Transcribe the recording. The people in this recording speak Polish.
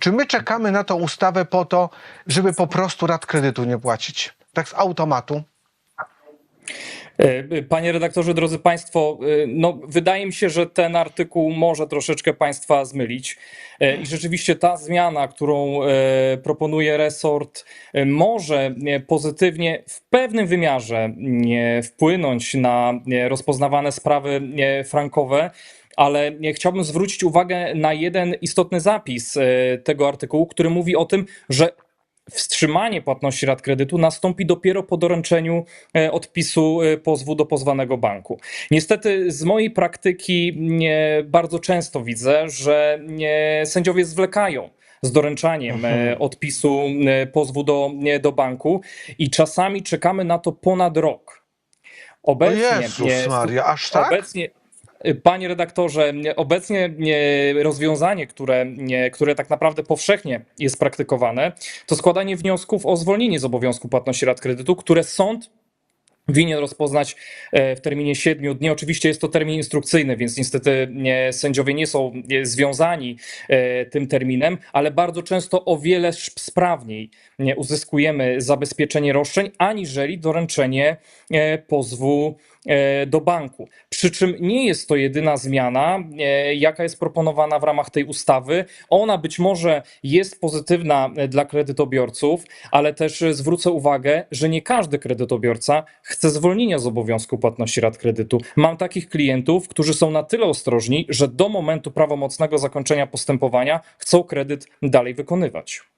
Czy my czekamy na tą ustawę po to, żeby po prostu rat kredytu nie płacić? Tak z automatu? E, Panie redaktorze, drodzy Państwo, e, no, wydaje mi się, że ten artykuł może troszeczkę Państwa zmylić. E, I rzeczywiście ta zmiana, którą proponuje resort, może pozytywnie w pewnym wymiarze wpłynąć na rozpoznawane sprawy frankowe. Ale e, chciałbym zwrócić uwagę na jeden istotny zapis e, tego artykułu, który mówi o tym, że Wstrzymanie płatności rat kredytu nastąpi dopiero po doręczeniu e, odpisu pozwu do pozwanego banku. Niestety z mojej praktyki bardzo często widzę, że sędziowie zwlekają z doręczaniem e, odpisu pozwu do, do banku i czasami czekamy na to ponad rok. O Obecnie, Jezus nie, Maria, aż tak? Obecnie, panie redaktorze, obecnie nie, rozwiązanie, które, nie, które tak naprawdę powszechnie jest praktykowane, to składanie wniosków o zwolnienie z obowiązku płatności rat kredytu, które sąd winien rozpoznać e, w terminie 7 dni. Oczywiście jest to termin instrukcyjny, więc niestety nie, sędziowie nie są związani e, tym terminem, ale bardzo często o wiele sprawniej nie, uzyskujemy zabezpieczenie roszczeń, aniżeli doręczenie e, pozwu do banku. Przy czym nie jest to jedyna zmiana, jaka jest proponowana w ramach tej ustawy. Ona być może jest pozytywna dla kredytobiorców, ale też zwrócę uwagę, że nie każdy kredytobiorca chce zwolnienia z obowiązku płatności rat kredytu. Mam takich klientów, którzy są na tyle ostrożni, że do momentu prawomocnego zakończenia postępowania chcą kredyt dalej wykonywać.